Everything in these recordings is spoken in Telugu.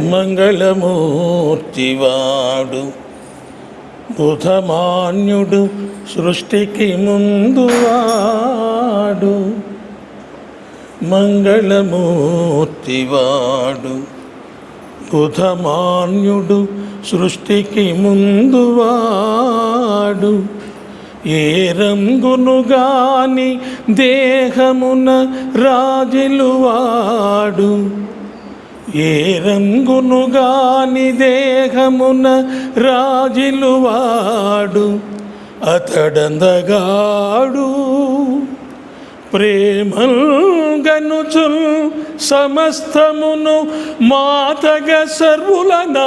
మంగళమూర్తివాడు బుధమాన్యుడు సృష్టికి ముందువాడు. మంగళమూర్తివాడు బుధమాన్యుడు సృష్టికి ముందువాడు. ఏ రంగును గాని దేహమున రాజులువాడు. ఏ రంగును గాని దేహమున రాజులువాడు అతడందగాడు. ప్రేమగనుచుల్ సమస్తమును మాతగ సర్వులనాదరించుచుల్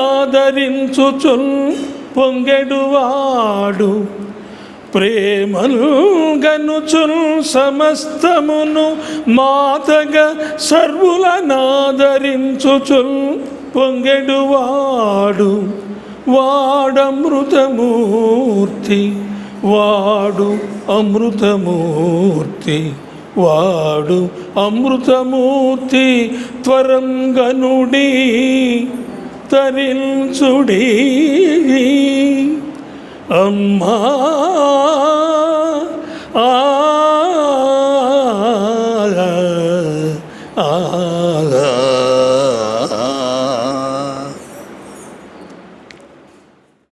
పొంగెడువాడు. ప్రేమను ప్రేమగనుచుల్ సమస్తమును మాతగ సర్వులనాదరించుచుల్ పొంగెడువాడు వాడమృతమూర్తి వాడు అమృతమూర్తి వాడు అమృతమూర్తి త్వరం తరించుడీ. Amma Allah Allah